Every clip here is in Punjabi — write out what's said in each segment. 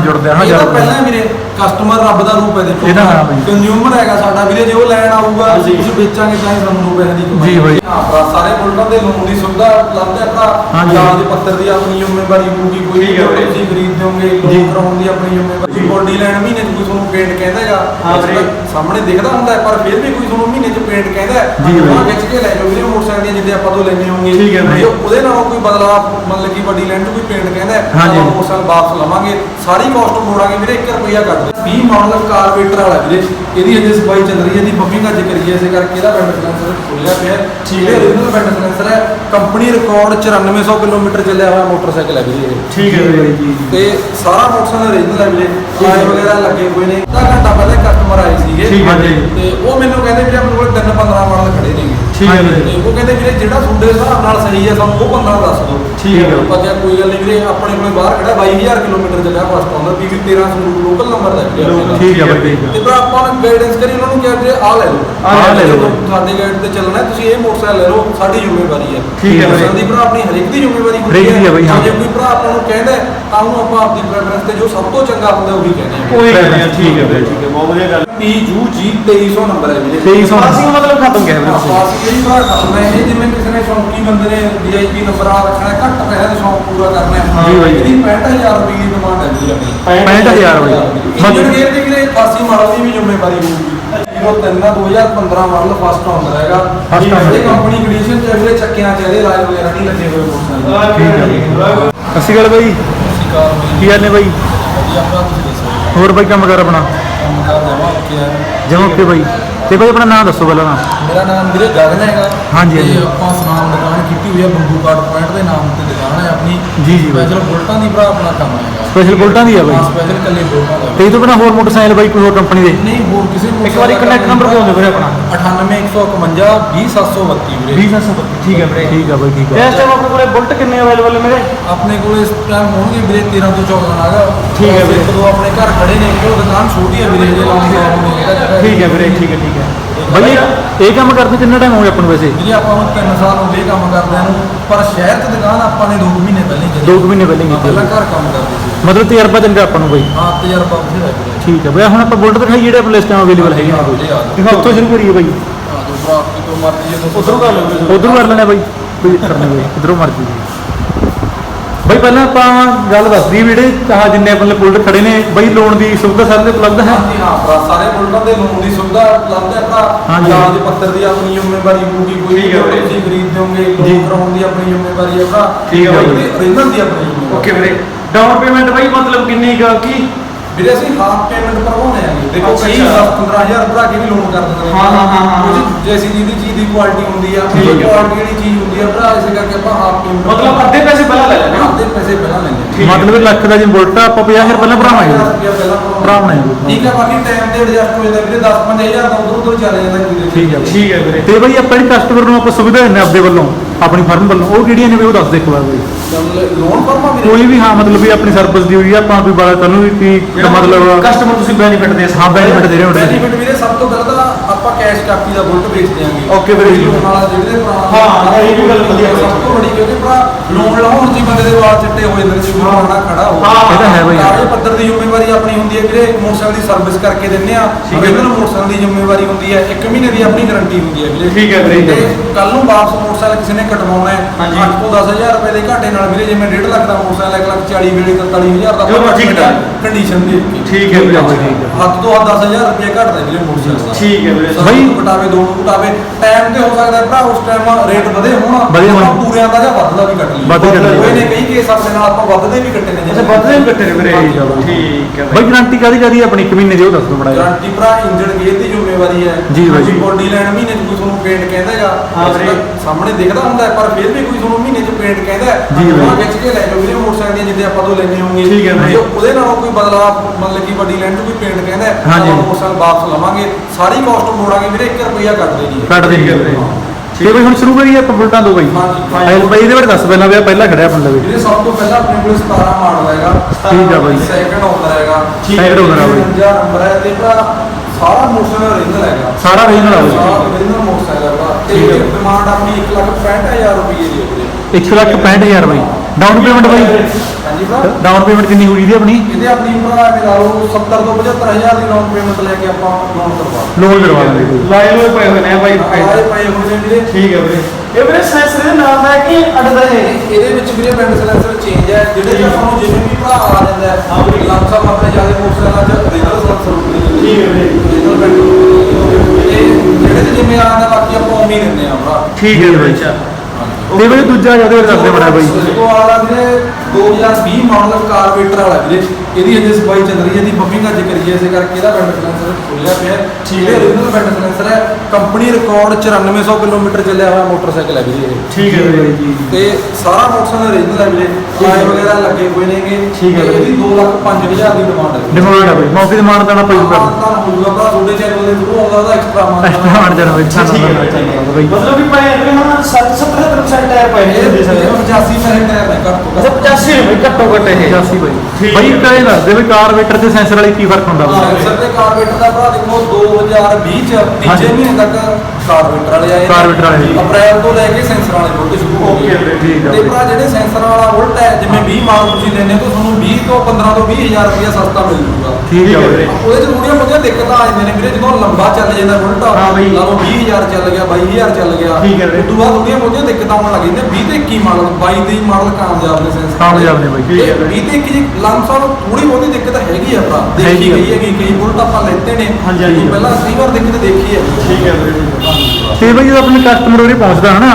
ਜੁੜਦੇ ਆ ਨਾ ਇਹ ਤਾਂ ਜਦ ਪਹਿਲਾਂ ਵੀਰੇ ਕਸਟਮਰ ਰੱਬ ਦਾ ਰੂਪ ਹੈ ਦੇਖੋ ਇਹ ਤਾਂ ਹੈ ਬਈ। ਕੰਜ਼ਿਊਮਰ ਹੈਗਾ ਸਾਡਾ ਵੀਰੇ ਜੇ ਉਹ ਲੈਣ ਆਊਗਾ ਅਸੀਂ ਕੁਝ ਵੇਚਾਂਗੇ ਤਾਂ ਹੀ ਸਾਨੂੰ ਦੋ ਪੈਸੇ ਦੀ ਕਮਾਈ ਜੀ ਬਈ। ਹਾਂ ਭਰਾ ਸਾਰੇ ਬੁਲਟਾਂ ਦੇ ਲੋਨ ਦੀ ਸੁਵਿਧਾ ਉਪਲਬਧ ਹੈ ਭਰਾ ਹਾਂਜੀ। ਕਾਗਜ਼ ਪੱਤਰ ਦੀ ਆਪਣੀ ਜ਼ਿੰਮੇਵਾਰੀ ਹੋਊਗੀ ਕੋਈ ਠੀਕ ਹੈ ਵੀਰੇ। ਤੁਸੀਂ ਖਰੀਦ ਦਿਓਗੇ ਜੀ। ਲੋਨ ਕਰਾਉਣ ਦੀ ਆਪਣੀ ਜ਼ਿੰਮੇਵਾਰੀ ਬੋਡੀ ਲੈਣ ਮਹੀਨੇ 'ਚ ਕੋਈ ਤੁਹਾਨੂੰ ਪੇਂਟ ਕਹਿੰਦਾ ਹੈਗਾ ਹਾਂ ਵੀਰੇ। ਦਾ ਸਾਹਮਣੇ ਦਿਖਦਾ ਹੁੰਦਾ ਹੈ, ਪਰ ਫਿਰ ਵੀ ਕੋਈ ਤੁਹਾਨੂੰ ਮਹੀਨੇ 'ਚ ਪੇਂਟ ਕਹਿੰਦਾ ਹੈ ਜੀ। ਉਹ ਖਿੱਚ ਕੇ ਲੈ ਜਾਓ ਵੀਰੇ ਮੋਟਰਸਾਈਕਲ ਦੀਆਂ ਜਿੱਦੇ ਆਪਾਂ ਤੋਂ ਲੈਣੇ ਹੋਣਗੇ ਠੀਕ ਹੈ ਵੀਰੇ। ਜੇ ਉਹਦੇ ਨਾਲੋਂ ਕੋਈ ਬਦਲਾਅ ਮਤਲਬ ਕਿ ਵੱਡੀ ਲੈਣ 'ਚ ਕੋਈ ਪੇਂਟ ਕਹਿੰਦਾ ਹੈ ਹਾਂਜੀ। ਆਪਾਂ ਮੋਟਰਸਾਈਕਲ ਵਾਪਸ ਲਵਾਂਗੇ ਸਾਰੀ ਕਾਸਟ ਮੋੜਾਂਗੇ ਵੀਰੇ 1 ਰੁਪਿਆ ਕੱਟ ਦੇ 20 ਮਾਡਲ ਕਾਰਬੇਟਰ ਵਾਲਾ ਵੀਰੇ ਇਹਦੀ ਅਜੇ ਸਫ਼ਾਈ ਚੱਲ ਰਹੀ ਹੈ ਇਹਦੀ ਬੰਬਿੰਗ ਅੱਜ ਕਰੀਏ ਇਸੇ ਕਰਕੇ ਇਹਦਾ ਬੈਂਡ ਸਲੈਂਸਰ ਖੁੱਲਿਆ ਪਿਆ ਹੈ। ਠੀਕ ਹੈ। original ਬੈਂਡ ਸਲੈਂਸਰ ਹੈ। ਕੰਪਨੀ ਰਿਕਾਰਡ 9400 ਕਿਲੋਮੀਟਰ ਚੱਲਿਆ ਹੋਇਆ ਮੋਟਰਸਾਈਕਲ ਹੈ ਵੀਰੇ ਇਹ। ਠੀਕ ਹੈ ਵੀਰੇ ਜੀ ਤੇ ਸਾਰਾ ਮੋਟਰਸਾਈਕਲ original ਹੈ ਵੀਰੇ। ਟਾਇਰ ਵਗੈਰਾ ਲੱਗੇ ਹੋਏ ਨੇ। ਅੱਧਾ ਘੰਟਾ ਪਹਿਲਾਂ ਕਸਟਮਰ ਆਏ ਸੀਗੇ। ਠੀਕ ਹੈ ਜੀ। ਤੇ ਉਹ ਮੈਨੂੰ ਕਹਿੰਦੇ ਵੀਰੇ ਆਪਣੇ ਕੋਲ 3 15 ਮਾਡਲ ਖੜੇ ਨੇਗੇ। ਠੀਕ ਹੈ ਵੀਰੇ। ਉਹ ਕਹਿੰਦੇ ਵੀਰੇ ਜਿਹੜਾ ਤੁਹਾਡੇ ਹਿਸਾਬ ਨਾਲ ਸਹੀ ਹੈ ਸਾਨੂੰ ਉਹ ਬੰਦਾ ਦੱਸ ਦਿਓ। ਠੀਕ ਹੈ। ਆਪਾਂ ਕਿਹਾ ਕੋਈ ਗੱਲ ਨਹੀਂ ਵੀਰੇ ਆਪਣੇ ਕੋਲੇ ਬਾਹਰ ਖੜਾ 22000 ਕਿਲੋਮੀਟਰ ਚੱਲਿਆ ਫਸਟ ਆਉਂਦਾ ਵੀ 13 ਸੰਗਰੂਰ ਲੋਕਲ ਨੰਬਰ ਦਾ। ਠੀਕ ਹੈ ਬਾਈ ਤੇ ਫਿਰ ਆਪਾਂ ਨੂੰ ਗਾਈਡੈਂਸ ਕਰੀ ਉਹਨਾਂ ਨੂੰ ਕਿਹਾ ਵੀਰੇ ਆ ਲੈ ਲਓ ਆਹ ਲੈ ਲਓ। ਸਾਡੇ ਗਾਈਡ ਤੇ ਚੱਲਣਾ ਤੁਸੀਂ ਇਹ ਮੋਟਰਸਾਈਕਲ ਲੈ ਲਓ ਸਾਡੀ ਜ਼ਿੰਮੇਵਾਰੀ ਹੈ ਠੀਕ ਹੈ। ਮੋਟਰਸਾਈਕਲ ਦੀ ਭਰਾ ਆਪਣੀ ਹਰੇਕ ਦੀ ਜ਼ਿੰਮੇਵਾਰੀ ਹਰੇਕ ਦੀ ਹੈ ਬਈ, ਹਾਂ। ਜੇ ਕੋਈ ਭਰਾ ਆਪਾਂ ਨੂੰ ਕਹਿੰਦਾ ਤਾਂ ਉਹਨੂੰ ਆਪਾਂ ਆਪਣੀ ਪ੍ਰੈਫਰੈਂਸ ਤੇ ਜੋ ਸਭ ਤੋਂ ਚੰਗਾ ਹੁੰਦਾ ਉਹੀ ਕਹਿੰਦੇ ਉਹੀ ਕਹਿੰਦੇ ਆ, ਠੀਕ ਹੈ ਵੀਰੇ, ਠੀਕ ਹੈ ਬਹੁਤ ਵਧੀਆ ਗੱਲ PUG 2300 ਨੰਬਰ ਹੈ ਵੀਰੇ 2300 ਅਸੀਂ ਮਤਲਬ ਖਤਮ ਗਿਆ ਵੀਰੇ ਤੁਸੀਂ। ਪਾਸ ਜਿਹੜੀ ਭਰਾ ਖਤਮ ਹੈ ਇਹ ਜਿਵੇਂ ਕਿਸੇ ਨੇ ਸ਼ੌਂਕੀ ਬੰਦੇ ਨੇ VIP ਨੰਬਰ ਆ ਰੱਖਣਾ ਘੱਟ ਪੈਸੇ ਦਾ ਸ਼ੌਂਕ ਪੂਰਾ ਕਰਨਾ ਹੈ। ਜੀ ਬਾਈ। ਇਹਦੀ 65000 ਰੁਪਏ ਦੀ ਡਿਮਾਂਡ ਹੈ ਵੀਰੇ ਆਪਣੀ 65000 ਬਾਈ। ਇੰਜਨ ਗੇਅਰ ਦੀ ਵੀਰੇ 80 ਮਾਡਲ ਦੀ ਵੀ ਜ਼ਿੰਮੇਵਾਰੀ ਹੋਊਗੀ। 03 ਦਾ 2015 ਮਾਡਲ ਫਸਟ ਆਉਂਦਾ ਹੈਗਾ First ਆਉਂਦਾ ਇਹ ਕੰਪਨੀ ਕੰਡੀਸ਼ਨ ਚ ਵੀਰੇ ਚੱਕਿਆਂ ਚ ਇਹਦੇ ਰਾਜ ਵਗੈਰਾ ਨਹੀਂ ਲੱਗੇ ਹੋਏ ਮੋਟਰਸਾਈਕਲ ਠੀਕ ਹੈ। ਬਾਈ ਅਸੀਂ ਗੱਲ ਬਾਈ। ਸਿਕਾਰ ਕੀ ਹਾਲ ਨੇ ਬਾਈ? ਵਧੀਆ ਆਪਣਾ ਤੁਸੀਂ ਦੱਸੋ। ਹੋਰ ਬਾਈ ਕੰਮ ਕਰ ਆਪਣਾ? ਕੰਮ ਕਰ ਓਕੇ ਹੈ ਜਮਾ ਓਕੇ ਬਾਈ। ਤੇ ਬਾਈ ਆਪਣਾ ਨਾਮ ਦੱਸੋ ਪਹਿਲਾਂ ਨਾ ਮੇਰਾ ਨਾਮ ਵੀਰੇ ਗਗਨ ਹੈਗਾ। ਹਾਂਜੀ, ਹਾਂਜੀ। ਤੇ ਆਪਾਂ ਸਨਾਮ ਦੁਕਾਨ ਕੀਤੀ ਹੋਈ ਹੈ ਬੰਬੂ ਕਾਰਡ ਪੁਆਇੰਟ ਦੇ ਨਾਮ ਤੇ ਦੁਕਾਨ ਹੈ ਆਪਣੀ। ਜੀ ਜੀ ਬਾਈ ਸਪੈਸ਼ਲ ਬੁਲਟਾਂ ਦੀ ਭਰਾ ਆਪਣਾ ਕੰਮ ਹੈਗਾ। ਸਪੈਸ਼ਲ ਬੁਲਟਾਂ ਦੀ ਆ ਬਾਈ ਸਪੈਸ਼ਲ ਕੱਲੇ ਬੁਲਟਾਂ ਦਾ। ਤੇ ਇਹ ਤੋਂ ਬਿਨਾ ਹੋਰ ਮੋਟਰਸਾਈਕਲ ਬਾਈ ਕੋਈ ਹੋਰ ਕੰਪਨੀ ਦੇ? ਨਹੀਂ ਹੋਰ ਕਿਸੇ ਇੱਕ ਵਾਰੀ ਕੰਟੈਕਟ ਨੰਬਰ ਬੋਲ ਦਿਓ ਵੀਰੇ ਆਪਣਾ। 98151 20732 ਵੀਰੇ। 20732 ਠੀਕ ਹੈ ਵੀਰੇ। ਠੀਕ ਹੈ ਬਾਈ ਠੀਕ ਹੈ ਇਸ ਟਾਈਮ ਆਪਣੇ ਕੋਲੇ ਬੁਲਟ ਕਿੰਨੇ ਅਵੇਲੇਬਲ ਨੇ ਮੇਰੇ ਆਪਣੇ ਕੋਲ ਇਸ ਟਾਈਮ ਹੋਣਗੇ ਵੀਰੇ 13 ਤੋਂ 14 ਨਾਗਾ ਠੀਕ ਹੈ ਵੀਰੇ। ਇੱਕ ਦੋ ਆਪਣੇ ਘਰ ਨੇ ਛੋਟੀ ਹੈ ਵੀਰੇ ਜੇ ਹੈਗਾ ਜਗ੍ਹਾ ਠੀਕ ਹੈ ਵੀਰੇ ਠੀਕ ਹੈ ਠੀਕ ਹੈ। ਬਾਈ ਇਹ- ਕੰਮ ਕਰਦੇ ਕਿੰਨਾ ਟਾਈਮ ਹੋ ਗਿਆ ਆਪਾਂ ਨੂੰ ਵੈਸੇ? ਵੀਰੇ ਆਪਾਂ ਨੂੰ 3 ਸਾਲ ਹੋ ਗਏ ਕੰਮ ਕਰਦਿਆਂ ਨੂੰ ਪਰ ਸ਼ਹਿਰ 'ਚ ਦੁਕਾਨ ਆਪਾਂ ਨੇ 2 ਮਹੀਨੇ ਪਹਿਲਾਂ ਹੀ ਕੀਤੀ ਦੋ ਕੁ ਮਹੀਨੇ ਪਹਿਲਾਂ ਹਾਂ, ਕੀਤੀ ਪਹਿਲਾਂ। ਘਰ ਕੰਮ ਕਰਦੇ ਸੀ। ਮਤਲਬ ਤਜਰਬਾ ਚੰਗਾ ਆਪਾਂ ਨੂੰ ਬਾਈ। ਹਾਂ ਤਜਰਬਾ ਬਥੇਰਾ ਵੀਰੇ। ਠੀਕ ਹੈ ਬਾਈ ਹੁਣ ਆਪਾਂ ਬੁਲਟ ਦਿਖਾਈ ਜਿਹੜੇ ਆਪਣੇ ਲਿਸਟ ਅਵੇਲੇਬਲ ਹੈਗੇ ਨੇ। ਕੋਈ ਕਿੱਥੋਂ ਸ਼ੁਰੂ ਕਰੀਏ ਬਾਈ। ਉੱਧਰੋਂ ਕਰ ਲੈਣਾ ਬਾਈ। ਕੋਈ ਚੱਕਰ ਨਹੀਂ ਬਾਈ ਇਧਰੋਂ ਮਰਜ਼ੀ। ਬਾਈ ਪਹਿਲਾਂ ਆਪਾਂ ਗੱਲ ਦੱਸ ਦਈਏ ਵੀੜੇ ਚਾਹ ਜਿੰਨੇ ਆਪਣੇ ਬੁਲਟ ਖੜੇ ਨੇ ਬਾਈ ਲੋਨ ਦੀ ਸੁਵਿਧਾ ਸਾਰੇ ਦੇ ਉਪਲਬਧ ਹੈ ਹਾਂਜੀ ਹਾਂ ਭਰਾ ਸਾਰੇ ਬੁਲਟਾਂ ਦੇ ਲੋਨ ਦੀ ਸੁਵਿਧਾ ਉਪਲਬਧ ਹੈ ਭਰਾ ਹਾਂਜੀ। ਕਾਗਜ਼ ਪੱਤਰ ਦੀ ਆਪਣੀ ਜ਼ਿੰਮੇਵਾਰੀ ਹੋਊਗੀ ਕੋਈ ਠੀਕ ਹੈ ਵੀ ਵੀਰੇ। ਤੁਸੀਂ ਖਰੀਦ ਦਿਓਗੇ ਜੀ। ਲੋਨ ਕਰਾਉਣ ਦੀ ਆਪਣੀ ਜ਼ਿੰਮੇਵਾਰੀ ਹੈ ਭਰਾ ਠੀਕ ਹੈ ਵੀਰੇ। original ਦੀ ਆਪਣੀ ਜ਼ਿੰਮੇਵਾਰੀ ਓਕੇ ਵੀਰੇ ਡਾਊਨ ਪੇਮੈਂਟ ਬਾਈ ਮਤਲਬ ਕਿੰਨੀ ਕੁ ਕੀ ਵੀਰੇ ਅਸੀਂ ਹਾਫ ਪੇਮੈਂਟ ਭਰਵਾਉਣੇ ਆਂਗੇ ਦੇਖੋ ਅੱਛਾ, ਕਈ ਅੱਛਾ। 10 15000 ਭਰਾ ਕੇ ਵੀ ਲੋਨ ਕਰ ਦਿੰਦੇ ਨੇ ਹਾਂ, ਹਾਂ, ਹਾਂ, ਜੀ ਦੀ ਚੀਜ਼ ਦੀ ਕੁਆਲਿਟੀ ਹੁੰਦੀ ਆ ਠੀਕ ਹੈ। ਕੁਆਲਿਟੀ ਜਿਹੜੀ ਚੀਜ਼ ਹੁੰਦੀ ਆ ਭਰਾ ਇਸੇ ਕਰਕੇ ਆਪਾਂ ਹਾਫ ਪੇਮੈਂਟ ਮਤਲਬ ਅੱਧੇ ਪੈਸੇ ਪਹਿਲਾਂ ਲੈ ਲੈਣੇ ਅੱਧੇ ਪੈਸੇ ਪਹਿਲਾਂ ਲੈਂਦੇ ਠੀਕ ਹੈ। ਮਤਲਬ ਲੱਖ ਦਾ ਜੇ ਬੁਲਟ ਆ ਆਪਾਂ 50000 ਪਹਿਲਾਂ ਭਰਾਵਾਂਗੇ ਹੈ। ਠੀਕ ਹੈ ਬਾਕੀ ਟਾਈਮ ਤੇ ਐਡਜਸਟ ਹੋ ਜਾਂਦਾ ਵੀਰੇ 10 5000 ਦਾ ਉਧਰ ਉਧਰ ਚੱਲ ਜਾਂਦਾ ਵੀਰੇ। ਠੀਕ ਹੈ। ਠੀਕ ਹੈ ਵੀਰੇ। ਤੇ ਬਾਈ ਆਪਾਂ ਜਿਹੜੀ ਕਸਟਮਰ ਨੂੰ ਆਪਾਂ ਸੁਵਿਧਾ ਦਿੰਦੇ ਹਾਂ ਆਪਦੇ ਵੱਲੋਂ ਆਪਣੀ ਫਰਮ ਵੱਲੋਂ ਉਹ ਕਿਹੜੀਆਂ ਨੇ ਵੀ ਉਹ ਦੱਸ ਦੇ ਇੱਕ ਵਾਰ ਬਾਈ। ਲੋਨ ਪਰਮਾ ਵੀਰੇ। ਕੋਈ ਵੀ ਹਾਂ ਮਤਲਬ ਵੀ ਆਪਣੀ ਸਰਵਿਸ ਦੀ ਹੋਈ ਆ ਆਪਾਂ ਕੋਈ ਬਾਲਾ ਤੁਹਾਨੂੰ ਵੀ ਕੀ ਮਤਲਬ ਕਸਟਮਰ ਤੁਸੀਂ ਬੈਨੀਫਿਟ ਦੇ ਹਾਂ ਬੈਨੀਫਿਟ ਦੇ ਰਹੇ ਹੋ ਬੈਨੀਫਿਟ ਵੀਰੇ ਸਭ ਤੋਂ ਪਹਿਲਾਂ ਤਾਂ ਕੈਸ਼ ਕਾਪੀ ਦਾ ਬੁਲਟ ਵੇਚ ਦਿਆਂਗੇ Okay ਵੀਰੇ। ਲੋਨ ਵਾਲਾ ਜਿਹੜੇ ਭਰਾ ਹਾਂ, ਇਹ ਵੀ ਗੱਲ ਵਧੀਆ ਹੈ। ਸਭ ਤੋਂ ਬੜੀ ਕਿਉਂਕਿ ਭਰਾ ਲੋਨ ਲਾਉਣ ਜੀ ਬੰਦੇ ਦੇ ਵਾਲ ਚਿੱਟੇ ਹੋ ਜਾਂਦੇ ਨੇ ਹੋਣਾ ਖੜਾ ਹੋ ਹਾਂ, ਇਹ ਤਾਂ ਹੈ ਬਈ। ਕਾਗਜ਼ ਪੱਤਰ ਦੀ ਜ਼ਿੰਮੇਵਾਰੀ ਆਪਣੀ ਹੁੰਦੀ ਹੈ ਵੀਰੇ ਮੋਟਰਸਾਈਕਲ ਦੀ ਸਰਵਿਸ ਕਰਕੇ ਦਿੰਨੇ ਆ ਠੀਕ ਹੈ। ਮੋਟਰਸਾਈਕਲ ਦੀ ਜ਼ਿੰਮੇਵਾਰੀ ਹੁੰਦੀ ਹੈ 1 ਮਹੀਨੇ ਦੀ ਆਪਣੀ ਗਾਰੰਟੀ ਹੁੰਦੀ ਹੈ ਵੀਰੇ ਠੀਕ ਹੈ ਵੀਰੇ। ਕੱਲ ਨੂੰ ਵਾਪਸ ਮੋਟਰਸਾਈਕਲ ਕਿਸੇ ਨੇ ਕਟਵਾਉਣਾ ਹੈ। ਹਾਂਜੀ। 8 ਤੋਂ 10000 ਰੁਪਏ ਦੇ ਘਾਟੇ ਨਾਲ ਵੀਰੇ ਜਿਵੇਂ 1.5 ਲੱਖ ਦਾ ਮੋਟਰਸਾਈਕਲ 1 ਲੱਖ 40 ਵੇਲੇ 43000 ਦਾ ਜੋ ਮਰਜ਼ੀ ਕਟਾ ਕੰਡੀਸ਼ਨ ਦੇ ਠੀਕ ਹੈ ਵੀਰੇ ਠੀਕ ਹੈ। ਹੱਦ ਤੋਂ ਹੱਦ 10000 ਰੁਪਏ ਘਟਦਾ ਵੀਰੇ ਮੋਟਰਸਾਈਕਲ ਦਾ। ਠੀਕ ਹੈ ਵੀਰੇ। ਬਾਈ- ਨੂੰ ਘਟਾਵੇ ਦੋ ਨੂੰ ਘਟਾਵੇ ਟਾਈਮ ਤੇ ਹੋ ਸਕਦਾ ਭਰਾ ਉਸ ਟਾਈਮ ਰੇਟ ਵਧੇ ਹੋਣ ਪੂਰਿਆਂ ਦਾ ਜਾਂ ਵੱਧਦਾ ਵੀ ਕੱਟ ਲਈ ਵੱਧ ਕੱਟ ਲਈ। ਨੇ ਕਈ ਕੇਸ ਆਪਣੇ ਨਾਲ ਆਪਾਂ ਵੱਧਦੇ ਵੀ ਕੱਟੇ ਨੇ ਅੱਛਾ ਬਦਲੇ ਵੀ ਨੇ ਵੀਰੇ। ਠੀਕ ਹੈ ਬਾਈ। ਗਾਰੰਟੀ ਕਾਦੀ ਕਾਦੀ ਆਪਣੀ ਇੱਕ ਮਹੀਨੇ ਦੀ ਉਹ ਦੱਸ ਦਿਓ ਬੜਾ ਗਾਰੰਟੀ ਭਰਾ ਇੰਜਨ ਗੇਅਰ ਦੀ ਜ਼ਿੰਮੇਵਾਰੀ ਹੈ। ਜੀ ਬਾਈ। ਬੋਡੀ ਲੈਣ ਮਹੀਨੇ ਕੋਈ ਤੁਹਾਨੂੰ ਪੇਂਟ ਕਹਿੰਦਾ ਹੈਗਾ ਹਾਂ ਉਸ ਦਾ ਵੀਰੇ। ਸਾਹਮਣੇ ਦਿਖਦਾ ਹੁੰਦਾ ਹੈ, ਪਰ ਫਿਰ ਵੀ ਕੋਈ ਤੁਹਾਨੂੰ ਮਹੀਨੇ 'ਚ ਪੇਂਟ ਕਹਿੰਦਾ ਹੈ ਜੀ ਬਾਈ। ਉਹ ਖਿੱਚ ਕੇ ਲੈ ਜਾਓ ਵੀਰੇ ਮੋਟਰਸਾਈਕਲ ਦੀਆਂ ਜਿੱਦੇ ਆਪਾਂ ਤੋਂ ਲੈਣੇ ਹੋਣਗੇ ਠੀਕ ਹੈ ਬਾਈ। ਜੇ ਉਹਦੇ ਨਾਲੋਂ ਕੋਈ ਬਦਲਾਅ ਮਤਲਬ ਕਿ ਵੱਡੀ ਲੈਣ 'ਚ ਕੋਈ ਪੇਂਟ ਕਹਿੰਦਾ ਹੈ ਹਾਂਜੀ। ਆਪਾਂ ਮੋਟਰਸਾਈਕਲ ਵਾਪਸ ਲਵਾਂਗੇ ਸਾਰੀ ਕਾਸਟ ਮੋੜਾਂਗੇ ਵੀਰੇ 1 ਰੁਪਿਆ ਕੱਟ ਦੇਣੀ ਹੈ ਕੱਟ ਦੇਣੀ ਠੀਕ ਹੈ। ਤੇ ਬਾਈ ਹੁਣ ਸ਼ੁਰੂ ਕਰੀਏ ਆਪਾਂ ਬੁਲਟਾਂ ਤੋਂ ਬਾਈ ਹਾਂਜੀ। ਆਇਲ ਬਾਈ ਇਹਦੇ ਬਾਰੇ ਦੱਸ ਪਹਿਲਾਂ ਵੀ ਆਹ ਪਹਿਲਾਂ ਖੜਿਆ ਆਪਣੇ ਲਵੇ ਵੀਰੇ ਸਭ ਤੋਂ ਪਹਿਲਾਂ ਆਪਣੇ ਕੋਲ 17 ਮਾਡਲ ਹੈਗਾ ਠੀਕ ਆ ਬਾਈ। ਸੈਕਿੰਡ ਆਉਂਦਾ ਹੈਗਾ ਠੀਕ ਹੈ Second ਬਾਈ। 49 ਨੰਬਰ ਹੈ ਤੇ ਭਰਾ ਸਾਰਾ ਮੋਟਰਸਾਈਕਲ original ਹੈਗਾ ਸਾਰਾ original ਆ ਬਾਈ। ਸਾਰਾ original ਮੋਟਰਸਾਈਕਲ ਹੈਗਾ ਤੇ ਹੈ। ਡਿਮਾਂਡ ਆਪਣੀ 1 ਲੱਖ 65000 ਰੁਪਏ ਦੀ ਹੈ ਵੀਰੇ 1 ਲੱਖ 65000 ਬਾਈ। ਡਾਊਨ ਪੇਮੈਂਟ ਬਾਈ? ਹਾਂਜੀ ਭਰਾ। ਡਾਊਨ ਪੇਮੈਂਟ ਕਿੰਨੀ ਹੋਈ ਦੀ ਆਪਣੀ? ਇਹਦੇ ਆਪਣੀ ਭਰਾ ਦੇ ਲਾ ਲਓ 70 ਤੋਂ 75000 ਦੀ ਲੋਨ ਪੇਮੈਂਟ ਲੈ ਕੇ ਆਪਾਂ ਲੋਨ ਕਰਵਾ ਲੋਨ ਕਰਵਾ ਕੋਈ ਲਾਏ ਹੋਏ ਪਏ ਹੋਏ ਨੇ ਬਾਈ। ਆਏ ਪਏ ਹੋਏ ਨੇ ਵੀਰੇ। ਠੀਕ ਹੈ ਵੀਰੇ। ਇਹ ਵੀਰੇ ਸੈਂਸਰ ਦੇ ਨਾਮ ਦਾ ਕਿ ਅੜਦਾ ਹੈ? ਇਹਦੇ ਵਿੱਚ ਵੀਰੇ ਬੈਂਡ ਸੈਲੈਂਸਰ ਚੇਂਜ ਹੈ। ਜਿਹੜੇ ਕਿ ਆਪਾਂ ਨੂੰ ਜਿਵੇਂ ਵੀ ਭਰਾ ਆ ਜਾਂਦਾ ਹੈ ਹਾਂ ਵੀਰੇ। ਲੰਸਮ ਆਪਣੇ ਜ਼ਿਆਦਾ ਮੋਟਰਸਾਈਕਲਾਂ ਰੀਜਨਲ ਸੈਲੈਂਸਰ ਹੁੰਦੇ ਠੀਕ ਹੈ ਵੀਰੇ। ਜਿਹੜੇ ਬਾਕੀ ਆਪਾਂ ਉਵੇਂ ਹੀ ਦਿੰਦੇ ਆ ਭਰਾ ਠੀਕ ਹੈ ਬਾਈ ਤੇ ਬਾਈ ਦੂਜਾ ਬਾਰੇ ਦੱਸਦੇ ਬੜਾ ਬਾਈ। ਉਹ ਵਾਲਾ ਵੀਰੇ 2020 ਮਾਡਲ ਕਾਰਬੇਟਰ ਵਾਲਾ ਵੀਰੇ ਇਹਦੀ ਅਜੇ ਸਫ਼ਾਈ ਚੱਲ ਰਹੀ ਹੈ ਇਹਦੀ ਬੰਬਿੰਗ ਅੱਜ ਕਰੀ ਹੈ ਇਸੇ ਕਰਕੇ ਇਹਦਾ ਬੈਂਡ ਸੈਲੈਂਸਰ ਖੁੱਲਿਆ ਪਿਆ ਹੈ। ਠੀਕ ਇਹ ਹੈ। original ਬੈਂਡ ਸੈਲੈਂਸਰ ਹੈ। ਕੰਪਨੀ ਰਿਕਾਰਡ 9400 ਕਿਲੋਮੀਟਰ ਚੱਲਿਆ ਹੋਇਆ ਮੋਟਰਸਾਈਕਲ ਹੈ ਵੀਰੇ ਇਹ। ਠੀਕ ਹੈ ਵੀਰੇ ਜੀ। ਤੇ ਸਾਰਾ ਮੋਟਰਸਾਈਕਲ original ਹੈ ਵੀਰੇ। ਟਾਇਰ ਵਗੈਰਾ ਲੱਗੇ ਹੋਏ ਨੇਗੇ। ਠੀਕ ਹੈ ਇਹਦੀ 2 ਲੱਖ 5000 ਦੀ ਡਿਮਾਂਡ ਹੈ ਡਿਮਾਂਡ ਆ ਬਾਈ। ਮੌਕੇ ਤੇ ਮਾਨ ਦੇਣਾ ਕਰ ਤਾਂ ਹੋਊਗਾ ਭਰਾ ਤੁਹਾਡੇ ਚੈਨਲ ਦੇ ਥਰੂ ਆਉਂਦਾ ਉਹਦਾ ਐਕਸਟਰਾ ਮਾਨ ਐਕਸਟਰਾ ਮਾਨ ਦੇਣਾ ਬਾਈ। ਠੀਕ ਹੈ। ਮਤਲਬ ਕਿ ਭਾਈ ਵੀਰੇ ਹੁਣ 60 70% ਟਾਇਰ ਪਏ ਨੇ ਦੇ ਸਕਦੇ ਇਹ 85 ਪੈਸੇ ਟਾਇਰ ਨੇ ਘੱਟ ਤੋਂ ਅੱਛਾ 85 ਰੁਪਏ ਘੱਟੋ ਘੱਟ ਇਹ 85 ਬਾਈ ਠੀਕ ਬਾਈ ਹੈ। ਕਹੇ ਕਾਰਬੇਟਰ ਤੇ ਸੈਂਸਰ ਵਾਲੀ ਕੀ ਫ਼ਰਕ ਹੁੰਦਾ ਬਾਈ ਸੈਂਸਰ ਤੇ ਕਾਰਬੇਟਰ ਦਾ ਭਰਾ ਦੇਖੋ 2020 ਚ ਤੀਜੇ। ਮਹੀਨੇ ਤੱਕ ਕਾਰਬੇਟਰ ਵਾਲੇ ਆਏ ਨੇ। ਕਾਰਬੇਟਰ ਵਾਲੇ ਜੀ। ਅਪ੍ਰੈਲ ਤੋਂ ਲੈ ਕੇ ਸੈਂਸਰ ਵਾਲੇ ਬੁਲਟ ਸ਼ੁਰੂ ਹੋ ਗਏ ਠੀਕ ਆ ਤੇ। ਭਰਾ ਜਿਹੜੇ ਸੈਂਸਰ ਵਾਲਾ ਬੁਲਟ ਹੈ ਜਿਵੇਂ 20 ਮਾਡਲ ਤੁਸੀਂ ਲੈਣੇ ਤਾਂ ਤੁਹਾਨੂੰ 20 ਤੋਂ 15 ਤੋਂ 20000 ਰੁਪਏ ਸਸਤਾ ਮਿਲ ਜੂਗਾ ਠੀਕ ਹੈ ਵੀਰੇ। ਉਹਦੇ ਚ ਥੋੜੀਆਂ ਬਹੁਤੀਆਂ ਦਿੱਕਤਾਂ ਆ ਜਾਂਦੀਆਂ ਨੇ ਵੀਰੇ ਜਦੋਂ ਲੰਬਾ ਚੱਲ ਜਾਂਦਾ ਬੁਲਟ ਹਾਂ ਬਈ। ਲਾ ਲਓ 20000 ਚੱਲ ਗਿਆ 22000 ਚੱਲ ਗਿਆ ਠੀਕ ਹੈ ਵੀਰੇ। ਉਦੋਂ ਬਾਅਦ ਥੋੜੀਆਂ ਬਹੁਤੀਆਂ ਦਿੱਕਤਾਂ ਆਉਣ ਲੱਗ ਜਾਂਦੀਆਂ 20 ਤੇ 21 ਮਾਡਲ 22 ਦੇ ਮਾਡਲ ਕਾਮਯਾਬ ਨੇ ਸੈਂਸਰ ਕਾਮਯਾਬ ਨੇ ਬਾਈ। ਠੀਕ ਹੈ ਤੇ 20 ਤੇ 21 ਜੀ ਲੰਸਾ ਨੂੰ ਥੋੜੀ ਬਹੁਤੀ ਦਿੱਕਤ ਹੈਗੀ ਆ ਭਰਾ ਦੇਖੀ ਆ। ਗਈ ਹੈਗੀ ਕਈ ਬੁਲਟ ਆਪਾਂ ਲੈਤੇ ਨੇ ਹਾਂਜੀ, ਹਾਂਜੀ। ਪਹਿਲਾਂ ਕਈ ਵਾਰ ਦਿੱਕਤ ਦੇਖੀ ਹੈ ਠੀਕ ਹੈ ਵੀਰੇ ਤੇ ਬਾਈ ਜਦੋਂ ਆਪਣੇ ਕਸਟਮਰ ਉਰੇ ਪਹੁੰਚਦਾ ਹੈ ਨਾ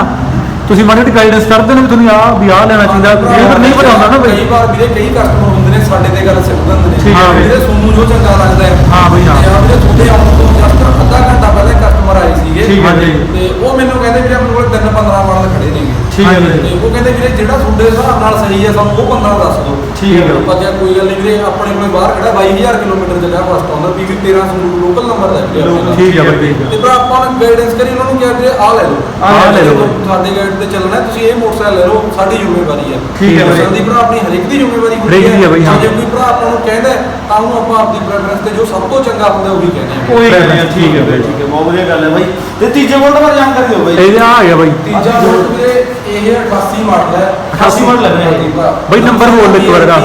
ਤੁਸੀਂ ਮਾੜੀ ਜਿਹੀ ਗਾਈਡੈਂਸ ਕਰਦੇ ਨੇ ਵੀ ਤੁਹਾਨੂੰ ਆਹ ਵੀ ਆਹ ਲੈਣਾ ਚਾਹੀਦਾ ਕਈ ਵਾਰ ਨਹੀਂ ਪਤਾ ਹੁੰਦਾ ਨਾ ਕਈ ਬਾਈ ਵਾਰ ਵੀਰੇ ਕਈ ਕਸਟਮਰ ਹੁੰਦੇ ਨੇ ਸਾਡੇ ਤੇ ਗੱਲ ਸਿੱਟ ਦਿੰਦੇ ਨੇ। ਵੀਰੇ ਸੋਨੂੰ ਜੋ ਚੰਗਾ ਲੱਗਦਾ ਹੈ ਹਾਂ ਬਈ, ਹਾਂ। ਤੇ ਆ ਵੀਰੇ ਤੁਹਾਡੇ ਆਉਣ ਤੋਂ ਜਸਟ ਅੱਧਾ ਘੰਟਾ ਪਹਿਲੇ ਕਸਟਮਰ ਆਏ ਸੀਗੇ ਠੀਕ ਹੈ ਜੀ। ਤੇ ਉਹ ਮੈਨੂੰ ਕਹਿੰਦੇ ਵੀਰੇ ਆਪਣੇ ਕੋਲ 3 15 ਮਾਡਲ ਖੜੇ ਨੇਗੇ ਠੀਕ ਹੈ ਵੀਰੇ। ਤੇ ਉਹ ਕਹਿੰਦੇ ਵੀਰੇ ਜਿਹੜਾ ਤੁਹਾਡੇ ਹਿਸਾਬ ਨਾਲ ਸਹੀ ਹੈ ਸਾਨੂੰ ਉਹ 15 ਦੱਸ ਦਿਓ ਠੀਕ ਹੈ। ਆਪਾਂ ਕਿਹਾ ਕੋਈ ਗੱਲ ਨਹੀਂ ਵੀਰੇ ਆਪਣੇ ਕੋਲੇ ਬਾਹਰ ਖੜਾ 22000 ਕਿਲੋਮੀਟਰ ਚੱਲਿਆ ਫਸਟ ਆਉਂਦਾ ਪੀਵੀ 13 ਸੰਗਰੂਰ ਲੋਕਲ ਨੰਬਰ ਦਾ ਵੀਰੇ ਆਪਣੇ। ਠੀਕ ਹੈ ਠੀਕ ਹੈ ਤੇ ਭਰਾ ਆਪਾਂ ਨੂੰ ਗਾਈਡੈਂਸ ਕਰੀ ਉਹਨਾਂ ਨੂੰ ਕਿਹਾ ਵੀਰੇ ਆਹ ਲੈ ਲਓ ਆਹ ਲੈ ਲਓ। ਸਾਡੇ ਗਾਈਡ ਤੇ ਚੱਲਣਾ ਹੈ, ਤੁਸੀਂ ਇਹ ਮੋਟਰਸਾਈਕਲ ਲੈ ਲਓ ਸਾਡੀ ਜ਼ਿੰਮੇਵਾਰੀ ਹੈ ਠੀਕ ਹੈ ਵੀਰੇ। ਦੀ ਭਰਾ ਆਪਣੀ ਹਰੇਕ ਦੀ ਜ਼ਿੰਮੇਵਾਰੀ ਹਰੇਕ ਦੀ ਹੈ ਬਈ, ਹਾਂ। ਜੇ ਕੋਈ ਭਰਾ ਕਹਿੰਦਾ ਹੈ, ਤਾਂ ਉਹਨੂੰ ਆਪਾਂ ਆਪਦੀ ਪ੍ਰੈਫਰੈਂਸ ਤੇ ਜੋ ਸਭ ਤੋਂ ਚੰਗਾ ਹੁੰਦਾ ਉਹੀ ਕਹਿੰਦੇ ਹਾਂ ਕੋਈ ਨਹੀਂ ਠੀਕ ਹੈ ਵੀਰੇ ਠੀਕ ਹੈ ਬਹੁਤ ਵਧੀਆ ਗੱਲ ਹੈ ਬਾਈ ਤੇ ਤੀਜੇ ਵੋਲਟ ਬਾਰੇ ਜਾਣਕਾਰੀ ਦਿਓ ਬਾਈ ਇਹਦੇ ਆ ਗਿਆ ਬਾਈ ਤੀਜਾ ਵੋਲਟ ਵੀਰੇ ਇਹ 88 ਮਾਡਲ ਹੈ 88 ਮਾਡਲ ਲੱਗ ਰਿਹਾ ਹੈ। ਭਰਾ। ਬਈ ਨੰਬਰ ਬੋਲ ਇੱਕ ਵਾਰ ਇਹਦਾ।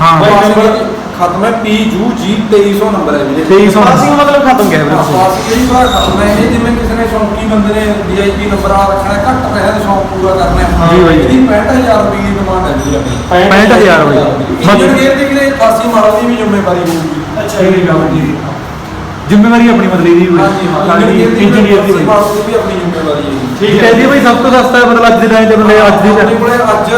ਹਾਂ। ਬਾਈ ਨੰਬਰ ਖਤਮ ਹੈ PUG 2300 ਨੰਬਰ ਹੈ ਵੀਰੇ। 2300 ਅਸੀਂ ਮਤਲਬ ਖਤਮ ਗਿਆ ਵੀਰੇ ਤੁਸੀਂ। ਆਸ ਕਈ ਵਾਰ ਖਤਮ ਹੈ ਇਹ ਜਿਵੇਂ ਕਿਸੇ ਨੇ ਸ਼ੌਂਕੀ ਬੰਦੇ ਨੇ ਵੀਆਈਪੀ ਨੰਬਰ ਆ ਰੱਖਣਾ ਘੱਟ ਪੈਸੇ ਦਾ ਸ਼ੌਂਕ ਪੂਰਾ ਕਰਨਾ ਹੈ। ਜੀ ਬਾਈ। ਇਹਦੀ 65000 ਰੁਪਏ ਦੀ ਡਿਮਾਂਡ ਹੈ ਵੀਰੇ ਆਪਣੀ। 65000 ਬਾਈ ਗੇਅਰ ਦੀ ਵੀਰੇ 88 ਮਾਡਲ ਦੀ ਵੀ ਜ਼ਿੰਮੇਵਾਰੀ ਹੋਊਗੀ। ਅੱਛਾ ਠੀਕ ਹੈ। ਬਾਈ ਜੀ ਜ਼ਿੰਮੇਵਾਰੀ ਆਪਣੀ ਮਤਲਬ ਇਹਦੀ ਹੋਈ ਹਾਂ ਦੀ ਇੰਜੀਨੀਅਰ ਦੀ 88 ਹੋਈ ਦੀ ਵੀ ਆਪਣੀ ਜ਼ਿੰਮੇਵਾਰੀ ਹੈ। ਠੀਕ ਹੈ। ਜੀ ਬਾਈ ਸਭ ਤੋਂ ਸਸਤਾ ਹੈ ਮਤਲਬ ਅੱਜ ਦੇ ਟਾਈਮ ਤੇ ਬੰਦੇ ਅੱਜ ਦੀ ਆਪਣੇ ਕੋਲੇ ਅੱਜ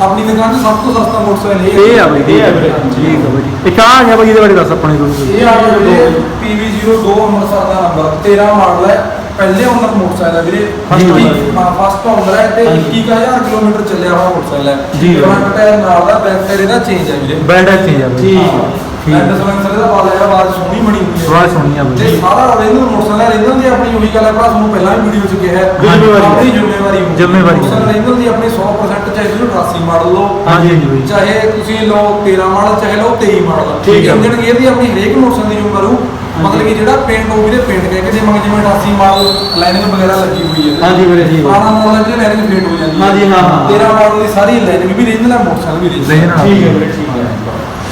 ਆਪਣੀ ਦੁਕਾਨ 'ਤੇ ਸਭ ਤੋਂ ਸਸਤਾ ਮੋਟਰਸਾਈਕਲ ਇਹ ਇਹ ਆ ਬਾਈ ਇਹ ਆ ਵੀਰੇ। ਠੀਕ ਆ ਬਾਈ। ਇੱਕ ਆ ਗਿਆ ਬਾਈ ਇਹਦੇ ਬਾਰੇ ਦੱਸ ਆਪਣੇ ਕੋਲ। ਇਹ ਆ ਵੀਰੇ PV02 ਅੰਮ੍ਰਿਤਸਰ ਦਾ ਨੰਬਰ 13 ਮਾਡਲ ਹੈ। ਪਹਿਲੇ ਓਨਰ ਮੋਟਰਸਾਈਕਲ ਹੈ ਵੀਰੇ। First ਜੀ, owner। ਹਾਂ। ਫਸਟ ਓਨਰ ਹੈ ਤੇ ਹਾਂਜੀ। 21000 ਕਿਲੋਮੀਟਰ ਚੱਲਿਆ ਹੋਇਆ ਮੋਟਰਸਾਈਕਲ ਹੈ। ਜੀ। ਫਰੰਟ ਟਾਇਰ ਨਾਲ ਦਾ ਬੈਕ ਟਾਇਰ ਇਹਦਾ ਚੇਂਜ ਹੈ ਵੀਰੇ। ਬੈਂਡ ਐਕਸਚੇਂਜ ਆ ਬਾਈ। ਠੀਕ। ਠੀਕ ਐਂਡ ਸਲੈਂਸਰ ਇਹਦਾ ਪਾ ਲਿਆ ਆਵਾਜ਼ ਸੋਹਣੀ ਬਣੀ ਹੋਈ ਹੈ ਸਵਾਲ ਸੁਣੀ ਆ ਤੇ ਬਾਈ ਸਾਰਾ original ਮੋਟਰਸਾਈਕਲ ਹੈ original ਦੀ ਆਪਣੀ ਉਹੀ ਗੱਲ ਹੈ ਭਰਾ ਤੁਹਾਨੂੰ ਪਹਿਲਾਂ ਵੀ ਵੀਡੀਓ 'ਚ ਕਿਹਾ ਹੈ ਜ਼ਿੰਮੇਵਾਰੀ। ਆਪਣੀ ਜ਼ਿੰਮੇਵਾਰੀ ਹੋਊਗੀ। ਜ਼ਿੰਮੇਵਾਰੀ। ਮੋਟਰਸਾਈਕਲ original ਦੀ ਆਪਣੀ 100% ਚਾਹੇ ਤੁਸੀਂ 88 ਮਾਡਲ ਲਓ ਹਾਂਜੀ ਹਾਂਜੀ ਬਾਈ ਚਾਹੇ ਤੁਸੀਂ ਲਓ 13 ਮਾਡਲ ਚਾਹੇ ਲਓ 23 ਮਾਡਲ ਠੀਕ ਹੈ। ਇੰਜਨ ਗੇਅਰ ਦੀ ਆਪਣੀ ਹਰੇਕ ਮੋਟਰਸਾਈਕਲ ਦੀ ਜ਼ਿੰਮੇਵਾਰੀ ਹੋਊ। ਮਤਲਬ ਕਿ ਜਿਹੜਾ ਪੇਂਟ ਹੋਊ ਵੀਰੇ ਪੇਂਟ ਕਹਿ ਕੇ ਜਿਵੇਂ ਜਿਵੇਂ 88 ਮਾਡਲ ਲਾਈਨਿੰਗ ਵਗੈਰਾ ਲੱਗੀ ਹੋਈ ਹੈ ਹਾਂਜੀ ਵੀਰੇ ਜੀ ਆਣਾ ਮਾਡਲ ਦੀ ਲਾਈਨਿੰਗ ਫੇਟ ਹੋ ਜਾਂਦੀ ਹੈ ਹਾਂਜੀ, ਹਾਂ, ਹਾਂ। 13 ਮਾਡਲ ਦੀ ਸਾਰੀ ਲਾਈਨਿੰਗ ਵੀ original ਹੈ ਮੋਟਰਸਾਈਕਲ ਵੀ original Original। ਠੀਕ ਹੈ ਵੀਰੇ ਠੀਕ ਹੈ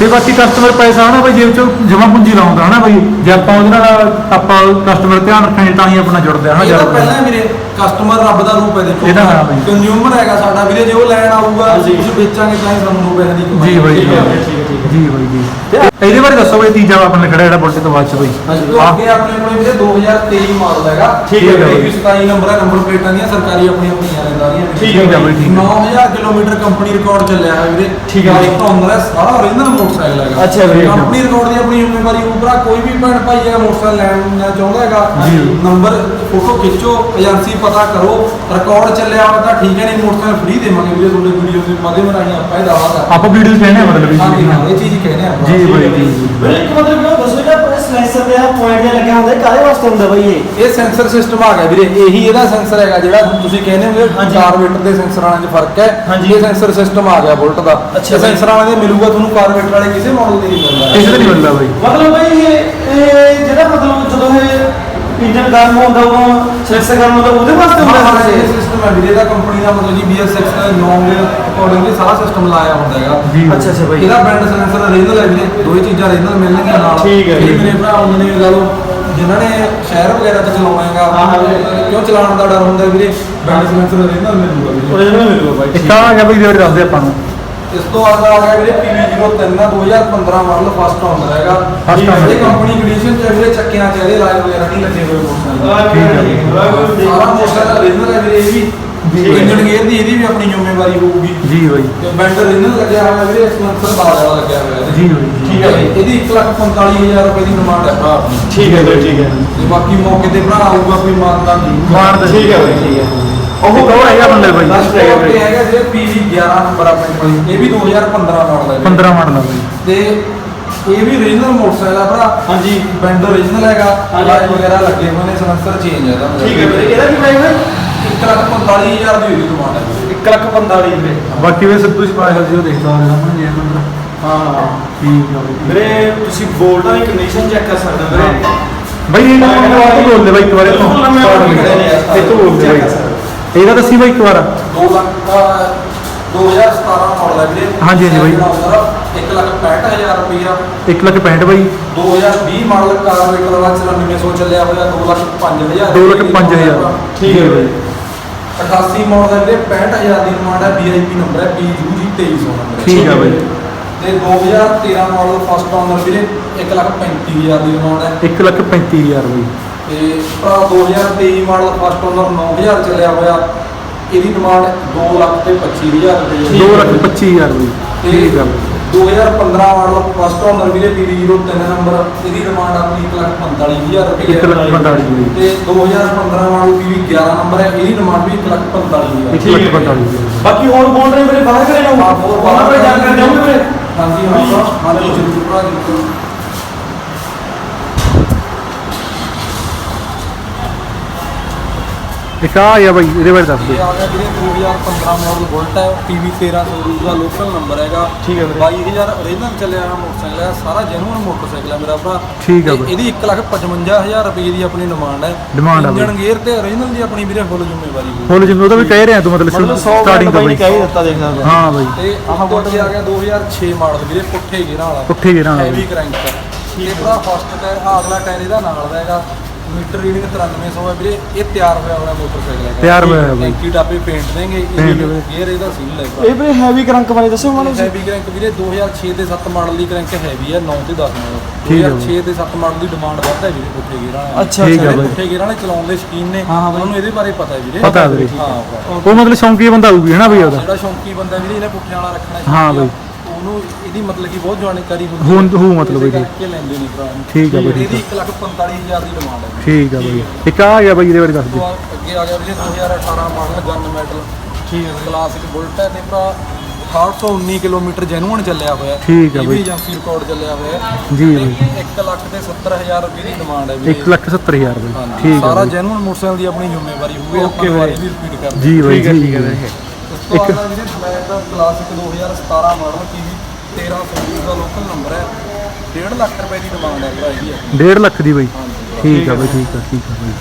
ਤੇ ਬਾਕੀ ਕਸਟਮਰ ਪੈਸਾ ਹਨਾ ਬਾਈ ਜੇਬ ਚੋਂ ਜਮਾ ਪੂੰਜੀ ਲਾਉਂਦਾ ਹਨਾ ਬਾਈ। ਜੇ ਆਪਾਂ ਉਹਦੇ ਨਾਲ ਆਪਾਂ ਕਸਟਮਰ ਧਿਆਨ ਰੱਖਾਂਗੇ ਤਾਂ ਹੀ ਆਪਣਾ ਜੁੜਦਾ ਹਨਾ ਇਹ ਤਾਂ ਜ਼ਿਆਦਾ ਪਹਿਲਾਂ ਵੀਰੇ ਕਸਟਮਰ ਰੱਬ ਦਾ ਰੂਪ ਹੈ ਦੇਖੋ। ਇਹਦਾ ਹਾਂ ਬਈ। ਕੰਜ਼ਿਊਮਰ ਹੈਗਾ ਸਾਡਾ ਵੀਰੇ ਜੇ ਉਹ ਲੈਣ ਆਊਗਾ। ਕੁਝ ਵੇਚਾਂਗੇ ਤਾਂ ਹੀ ਸਾਨੂੰ ਪੈਸੇ ਦੀ ਕਮਾਈ ਜੀ ਬਾਈ ਠੀਕ ਜੀ ਬਾਈ ਜੀ ਇਹਦੇ ਬਾਰੇ ਦੱਸੋ ਬਾਈ ਤੀਜਾ ਆਪਣੇ ਖੜਾ ਜਿਹੜਾ ਬੁਲਟ ਤੋਂ ਬਾਅਦ ਚ ਬਾਈ ਅੱਗੇ ਆਪਣੇ ਕੋਲੇ ਵੀਰੇ 2023 ਮਾਡਲ ਹੈਗਾ ਠੀਕ ਹੈ ਬਾਈ। ਇਹ 27 ਨੰਬਰ ਹੈ ਨੰਬਰ ਪਲੇਟਾਂ ਦੀਆਂ ਸਰਕਾਰੀ ਆਪਣੀਆਂ ਆਪਣੀਆਂ ਲੈਂਦਾਰੀਆਂ ਨੇ। ਠੀਕ ਹੈ ਬਾਈ, ਠੀਕ ਹੈ। 9000 ਕਿਲੋਮੀਟਰ ਕੰਪਨੀ ਰਿਕਾਰਡ ਚੱਲਿਆ ਹੈ ਵੀਰੇ ਠੀਕ ਹੈ ਬਾਈ। ਇੱਕ ਓਨਰ ਹੈ ਸਾਰਾ original ਮੋਟਰਸਾਈਕਲ ਹੈਗਾ ਅੱਛਾ ਵੀਰੇ। ਕੰਪਨੀ ਰਿਕਾਰਡ ਦੀ ਆਪਣੀ ਜ਼ਿੰਮੇਵਾਰੀ ਉਪਰਾ ਕੋਈ ਵੀ ਭੈਣ ਭਾਈ ਹੈਗਾ ਮੋਟਰਸਾਈਕਲ ਲੈਣਾ ਚਾਹੁੰਦਾ ਹੈਗਾ ਜੀ। ਨੰਬਰ ਫੋਟੋ ਖਿੱਚੋ ਏਜੰਸੀ ਪਤਾ ਕਰੋ ਰਿਕਾਰਡ ਚੱਲਿਆ ਹੋਇਆ ਤਾਂ ਠੀਕ ਹੈ ਨਹੀਂ ਮੋਟਰਸਾਈਕਲ ਫ੍ਰੀ ਦੇਵਾਂਗੇ ਵੀਰੇ ਤੁਹਾਡੇ ਵੀਡੀਓ ਦੇ ਮਾਧਿਅਮ ਰਾਹੀਂ ਆਪਾਂ ਇਹ ਦਾਵਾ ਕਰਦੇ ਆਪਾਂ ਵੀਡੀਓ ਕਹਿੰਦੇ ਮਤਲਬ ਹਾਂ ਇਹ ਚੀਜ਼ ਹੀ ਕਹਿੰਦੇ ਆਪਾਂ। ਜੀ ਬਾਈ ਜੀ ਵੀਰੇ ਇੱਕ ਮਤਲਬ ਇਹ ਦੱਸੋ ਜਿਹੜਾ ਸਲੈਂਸਰ ਦੇ ਆ ਪੁਆਇੰਟ ਜਿਹਾ ਲੱਗਿਆ ਹੁੰਦਾ ਕਾਹਦੇ ਵਾਸਤੇ ਹੁੰਦਾ ਬਾਈ ਇਹ? ਇਹ ਸੈਂਸਰ ਸਿਸਟਮ ਆ ਗਿਆ ਵੀਰੇ ਇਹੀ ਇਹਦਾ ਸੈਂਸਰ ਹੈਗਾ ਜਿਹੜਾ ਤੁਸੀਂ ਕਹਿੰਦੇ ਹੋ ਹਾਂਜੀ। ਕਾਰਬੇਟਰ ਦੇ ਸੈਂਸਰ ਵਾਲਿਆਂ 'ਚ ਫ਼ਰਕ ਹੈ। ਇਹ ਸੈਂਸਰ ਸਿਸਟਮ ਆ ਗਿਆ ਬੁਲਟ ਦਾ। ਅੱਛਾ ਇਹ ਸੈਂਸਰ ਵਾਲਿਆਂ ਦੇ ਮਿਲੂਗਾ ਤੁਹਾਨੂੰ ਕਾਰਬੇਟਰ ਵਾਲੇ ਕਿਸੇ ਮਾਡਲ ਦੇ ਨਹੀਂ ਮਿਲਦਾ। ਕਿਸੇ ਤੇ ਨਹੀਂ ਮਿਲਦਾ ਬਾਈ। ਮਤਲਬ ਬਾਈ ਇਹ ਇਹ ਜਿਹੜਾ ਮਤਲਬ ਜਦੋਂ ਇਹ ਇੰਜਨ ਗਰਮ ਹੁੰਦਾ ਉਦੋਂ ਸਲੈਂਸਰ ਗਰਮ ਹੁੰਦਾ ਉਹਦੇ ਵਾਸਤੇ ਹੁੰਦਾ ਹਾਂ, ਸਰ ਇਹ? ਹੈ ਵੀਰੇ ਦਾ ਕੰਪਨੀ ਦਾ ਮਤਲਬ ਕਿ BS6 9 ਦੇ ਅਕੋਰਡਿੰਗਲੀ ਸਾਰਾ ਸਿਸਟਮ ਲਾਇਆ ਹੁੰਦਾ ਹੈਗਾ। ਜੀ ਅੱਛਾ ਅੱਛਾ ਬਾਈ ਇਹਦਾ ਬ੍ਰਾਂਡ ਸੈਂਸਰ ਰੀਜਨਲ ਹੈ ਵੀਰੇ। ਦੋਈ ਚੀਜ਼ਾਂ ਰੀਜਨਲ ਮਿਲਣਗੀਆਂ ਨਾਲ। ਠੀਕ ਹੈ ਜੀ। ਮੇਰੇ ਭਰਾ ਉਹਨਾਂ ਨੇ ਲਾ ਲਓ ਜਿਨ੍ਹਾਂ ਨੇ ਸ਼ਹਿਰ ਵਗੈਰਾ 'ਚ ਚਲਾਉਣਾ ਹੈਗਾ ਹਾਂ, ਹਾਂ। ਕਿਉਂ ਚਲਾਉਣ ਦਾ ਡਰ ਹੁੰਦਾ ਵੀਰੇ? ਬ੍ਰਾਂਡ ਸੈਂਸਰ ਰੀਜਨਲ ਮਿਲੂਗਾ ਵੀਰੇ। original ਮਿਲੂਗਾ ਬਾਈ ਇੱਕ ਆ ਗਿਆ ਬਈ ਰੇਟ ਦੱਸਦੇ ਆਪਾਂ ਨੂੰ। ਇਸ ਤੋਂ ਬਾਅਦ ਆ ਗਿਆ ਵੀਰੇ PV03 ਦਾ 2015 ਮਾਡਲ ਫਸਟ ਆਉਂਦਾ ਹੈਗਾ First owner। ਇਹ ਕੰਪਨੀ ਕੰਡੀਸ਼ਨ ਚ ਹੈ ਵੀਰੇ ਚੱਕਿਆਂ ਚ ਇਹਦੇ ਵਗੈਰਾ ਨਹੀਂ ਲੱਗੇ ਹੋਏ ਮੋਟਰਸਾਈਕਲ ਠੀਕ ਹੈ ਜੀ। ਸਾਰਾ ਮੋਟਰਸਾਈਕਲ ਰੀਜਨਲ ਹੈ ਵੀਰੇ ਇਹ ਵੀ ਜੀ। ਇੰਜਨ ਗੇਅਰ ਦੀ ਇਹਦੀ ਵੀ ਆਪਣੀ ਜ਼ਿੰਮੇਵਾਰੀ ਹੋਊਗੀ ਜੀ ਬਾਈ ਤੇ ਬੈਂਡਰ ਰੀਜਨਲ ਲੱਗਿਆ ਹੋਇਆ ਵੀਰੇ ਸਪਾਂਸਰ ਵਾਲਾ ਲੱਗਿਆ ਹੋਇਆ ਇਹਦੇ। ਜੀ ਬਾਈ ਜੀ। ਠੀਕ ਹੈ ਜੀ। ਇਹਦੀ 145000 ਰੁਪਏ ਦੀ ਡਿਮਾਂਡ ਹੈ ਭਰਾ ਆਪਣੀ ਠੀਕ ਹੈ ਬਾਈ ਠੀਕ ਹੈ ਤੇ ਬਾਕੀ ਮੌਕੇ ਤੇ ਭਰਾ ਆਊਗਾ ਕੋਈ ਮਾਨਤਾ ਨਹੀਂ ਮਾਰ ਦੇ ਠੀਕ ਹੈ ਬਾਈ ਠੀਕ ਹੈ ਉਹ ਹੋਰ ਹੈਗਾ ਬੰਦੇ ਬਾਈ। ਲਾਸਟ ਤੇ ਹੈਗਾ ਵੀਰੇ PV 11 ਨੰਬਰ ਆਪਣੇ ਕੋਲ ਇਹ ਵੀ 2015 ਮਾਡਲ ਹੈ ਵੀਰੇ। 15 ਮਾਡਲ ਆ ਬਾਈ। ਤੇ ਇਹ ਵੀ ਰੀਜਨਲ ਮੋਟਰਸਾਈਕਲ ਆ ਭਰਾ। ਹਾਂਜੀ। ਬੈਂਡ ਓਰੀਜਨਲ ਹੈਗਾ। ਲਾਈਟ ਵਗੈਰਾ ਲੱਗੇ ਹੋਏ ਨੇ ਸਲੈਂਸਰ ਚੇਂਜ ਹੈ ਇਹਦਾ। ਠੀਕ ਹੈ ਵੀਰੇ ਇਹਦਾ ਕੀ ਪ੍ਰਾਈਸ ਹੈ 145000 ਦੀ ਹੋਈ ਡਿਮਾਂਡ ਹੈ 1 ਲੱਖ 45 ਵੀਰੇ। ਬਾਕੀ ਵੇ ਸਿੱਧੂ ਸਪਾਇਲ ਸੀ ਉਹ ਦੇਖਦਾ ਹੋਇਆ ਨਾ ਜੇ ਬੰਦਾ ਹਾਂ। ਹਾਂ ਠੀਕ ਬਾਈ। ਵੀਰੇ ਤੁਸੀਂ ਬੋਲਟਾਂ ਦੀ ਕੰਡੀਸ਼ਨ ਚੈੱਕ ਕਰ ਸਕਦੇ ਹੋ ਵੀਰੇ। ਬਾਈ ਇਹ ਨਾਮ ਤੋਂ ਬੋਲ ਦੇ ਬਾਈ ਇੱਕ ਵਾਰ ਇਹ ਤੋਂ ਹੀ ਇਹ ਤੋਂ ਬੋਲ ਦੇ ਬਾਈ। ਇਹਦਾ ਦੱਸੀ ਬਾਈ ਇੱਕ ਵਾਰ। 2 ਲੱਖ ਦਾ 2017 ਮਾਡਲ ਹੈ ਵੀਰੇ। ਹਾਂਜੀ, ਹਾਂਜੀ ਬਾਈ। 1 ਲੱਖ 65000 ਰੁਪਇਆ 1 ਲੱਖ 65 ਬਾਈ। 2020 ਮਾਡਲ ਕਾਰਬੇਟਰ ਵਾਲਾ 9400 ਚੱਲਿਆ ਹੋਇਆ 2 ਲੱਖ 5000 2 ਲੱਖ 5000 ਠੀਕ ਹੈ ਬਾਈ। 88 ਮਾਡਲ ਹੈ ਵੀਰੇ 65000 ਦੀ ਡਿਮਾਂਡ ਹੈ VIP ਨੰਬਰ ਹੈ PUG 2300 ਨੰਬਰ ਹੈ ਠੀਕ ਆ ਬਾਈ। ਤੇ 2013 ਮਾਡਲ ਫਸਟ ਓਨਰ ਵੀਰੇ 1 ਲੱਖ 35000 ਦੀ ਡਿਮਾਂਡ ਹੈ 1 ਲੱਖ 35000 ਬਾਈ। ਤੇ ਭਰਾ 2023 ਮਾਡਲ ਫਸਟ ਓਨਰ 9000 ਚੱਲਿਆ ਹੋਇਆ। ਇਹਦੀ ਡਿਮਾਂਡ 2 ਲੱਖ ਤੇ 25000 ਰੁਪਏ 2 ਲੱਖ 25000 ਬਾਈ ਤੇ ਠੀਕ ਬਾਈ 2015 ਮਾਡਲ ਫਸਟ ਓਨਰ ਵੀਰੇ PV03 ਨੰਬਰ ਇਹਦੀ ਡਿਮਾਂਡ ਆਪਣੀ 1 ਲੱਖ 45000 ਰੁਪਏ 1 ਲੱਖ 45 ਬਾਈ ਤੇ 2015 ਮਾਡਲ PV11 ਨੰਬਰ ਹੈ ਇਹਦੀ ਡਿਮਾਂਡ ਵੀ 1 ਲੱਖ 45000 1 ਲੱਖ 45 ਬਾਕੀ ਹੋਰ ਬੋਲ ਰਹੇ ਵੀਰੇ ਬਾਹਰ ਕਰੇ ਨਾ ਹੋਰ ਬਾਹਰ ਕੋਈ ਜਾਣਕਾਰੀ ਦਿਓਗੇ ਵੀਰੇ। ਹਾਂਜੀ ਹਾਂ ਹਾਂ ਜੀ ਜਰੂਰ ਭਰਾ ਜੀ ਇੱਕ ਆ ਬਾਈ ਇਹਦੇ ਬਾਰੇ ਦੱਸ ਦੇ ਇਹ ਆ ਗਿਆ ਵੀਰੇ 2015 ਮਾਡਲ ਬੁਲਟ ਹੈ PV 1300 ਦਾ ਲੋਕਲ ਨੰਬਰ ਹੈਗਾ। ਠੀਕ ਹੈ ਵੀਰੇ। 22000 original ਚੱਲਿਆ ਹੋਇਆ ਮੋਟਰਸਾਈਕਲ ਹੈ ਸਾਰਾ ਜੈਨੂਅਨ ਮੋਟਰਸਾਈਕਲ ਹੈ ਮੇਰਾ ਭਰਾ। ਠੀਕ ਹੈ ਬਾਈ। ਇਹਦੀ 155000 ਰੁਪਏ ਦੀ ਆਪਣੀ ਡਿਮਾਂਡ ਹੈ। Demand ਹੈ। ਇੰਜਨ ਗੇਅਰ ਤੇ original ਦੀ ਆਪਣੀ ਵੀਰੇ ਫੁੱਲ ਜ਼ਿੰਮੇਵਾਰੀ ਹੋਊ। ਫੁੱਲ ਜਿੰਨ ਉਹਦਾ ਵੀ ਕਹਿ ਰਿਹਾ ਤੂੰ ਮਤਲਬ ਮਤਲਬ 100 ਸਟਾਰਟਿੰਗ ਤੋਂ ਬਾਈ ਕਹਿ ਦਿੱਤਾ ਦੇਖ ਸਕਦੇ ਹੋ ਹਾਂ ਬਾਈ। ਤੇ ਆਹ ਬੁਲਟ ਆ ਗਿਆ 2006 ਮਾਡਲ ਵੀਰੇ ਪੁੱਠੇ ਗੇਅਰਾਂ ਵਾਲਾ। ਪੁੱਠੇ ਗੇਰਾਂ ਵਾਲਾ ਹੈਵੀ ਕ੍ਰੈਂਕ ਇਹ ਭਰਾ ਫਸਟ ਟਾਇਰ ਅਗਲਾ ਟਾਇਰ ਇਹਦਾ ਨਾਲ ਦਾ ਹੈਗਾ। ਮੀਟਰ ਰੀਡਿੰਗ 9300 ਹੈ ਵੀਰੇ ਇਹ ਤਿਆਰ ਹੋਇਆ ਹੋਇਆ ਮੋਟਰਸਾਈਕਲ ਹੈ ਤਿਆਰ ਹੋਇਆ ਹੋਇਆ ਬਾਈ। ਟੈਂਕੀ ਟਾਪੇ ਪੇਂਟ ਦੇਂਗੇ Paint। ਗੇਅਰ ਇਹਦਾ ਸੀਲ ਹੈ ਇਹ ਵੀਰੇ ਹੈਵੀ ਕਰੰਕ ਬਾਰੇ ਦੱਸੋ ਮੈਨੂੰ ਹੈਵੀ ਕ੍ਰੈਂਕ ਵੀਰੇ 2006 ਤੇ 7 ਮਾਡਲ ਦੀ ਕ੍ਰੈਂਕ ਹੈਵੀ ਹੈ 9 ਤੇ 10 ਮਾਡਲ ਠੀਕ ਹੈ 2006 ਤੇ 7 ਮਾਡਲ ਦੀ ਡਿਮਾਂਡ ਵੱਧ ਹੈ ਵੀਰੇ ਪੁੱਠੇ ਗੇਅਰਾਂ ਵਾਲੇ ਅੱਛਾ ਠੀਕ ਹੈ ਬਾਈ। ਪੁੱਠੇ ਗੇਅਰਾਂ ਵਾਲੇ ਚਲਾਉਣ ਦੇ ਸ਼ਕੀਨ ਨੇ ਹਾਂ, ਹਾਂ ਬਾਈ। ਉਹਨਾਂ ਨੂੰ ਇਹਦੇ ਬਾਰੇ ਪਤਾ ਹੈ ਵੀਰੇ ਪਤਾ ਵੀਰੇ। ਹਾਂ ਉਹ ਮਤਲਬ ਸ਼ੌਂਕੀ ਬੰਦਾ ਹੋਊਗੀ ਹੈ ਨਾ ਬਈ ਉਹਦਾ ਜਿਹੜਾ ਸ਼ੌਂਕੀ ਬੰਦਾ ਵੀਰੇ ਇਹਨੇ ਪੁੱਠਿਆਂ ਵਾਲਾ ਰੱਖਣਾ ਹਾਂ ਸ਼ੌਂਕੀ ਆ, ਬਾਈ। ਉਹਨੂੰ ਇਹਦੀ ਮਤਲਬ ਕਿ ਬਹੁਤ ਜਾਣਕਾਰੀ ਹੁੰਦੀ ਹੋਣ- ਹੈ। ਮਤਲਬ ਇਹਦੀ। ਕਰਕੇ ਲੈਂਦੇ ਨਹੀਂ ਭਰਾ ਨੂੰ। ਠੀਕ ਆ ਬਾਈ, ਠੀਕ ਇਹਦੀ 145000 ਦੀ ਡਿਮਾਂਡ ਹੈ। ਠੀਕ ਆ ਬਾਈ। ਇੱਕ ਆ ਗਿਆ ਬਾਈ ਇਹਦੇ ਬਾਰੇ ਦੱਸ ਤੋਂ ਬਾਅਦ ਅੱਗੇ ਆ ਗਿਆ ਵੀਰੇ 2018 ਮਾਡਲ ਗਨ ਮੈਟਲ ਠੀਕ ਹੈ ਕਲਾਸਿਕ ਬੁਲਟ ਹੈ ਤੇ ਭਰਾ 819 ਕਿਲੋਮੀਟਰ ਜੈਨੂਅਨ ਚੱਲਿਆ ਹੋਇਆ ਹੈ। ਠੀਕ ਆ ਇਹ ਬਾਈ। ਵੀ ਏਜੰਸੀ ਰਿਕਾਰਡ ਚੱਲਿਆ ਹੋਇਆ ਹੈ। ਜੀ ਬਾਈ। 1 ਲੱਖ ਤੇ 70000 ਰੁਪਏ ਦੀ ਡਿਮਾਂਡ ਹੈ ਵੀਰੇ। 1 ਲੱਖ 70000 ਬਾਈ। ਹਾਂਜੀ। ਠੀਕ ਆ ਸਾਰਾ ਬਾਈ। ਜੈਨੂਅਨ ਮੋਟਰਸਾਈਕਲ ਦੀ ਆਪਣੀ ਜ਼ਿੰਮੇਵਾਰੀ ਹੋਊਗੀ। ਆਪਾਂ ਵੀਰੇ। ਵੀ ਰਿਪੀਟ ਕਰਦੇ ਜੀ ਬਾਈ ਜੀ ਠੀਕ ਹੈ ਵੀਰੇ। ਉਸ ਤੋਂ ਬਾਅਦ ਆ ਵੀਰੇ ਫਲੈਟ ਕਲਾਸਿਕ 2017 ਮਾਡਲ ਪੀਵੀ 1320 ਦਾ ਲੋਕਲ ਨੰਬਰ ਹੈ। 1.5 ਲੱਖ ਰੁਪਏ ਦੀ ਡਿਮਾਂਡ ਹੈ ਭਰਾ ਇਹਦੀ ਆਪਣੀ। 1.5 ਲੱਖ ਦੀ ਬਾਈ। ਠੀਕ ਆ ਬਾਈ ਠੀਕ ਆ ਠੀਕ ਆ ਬਾਈ।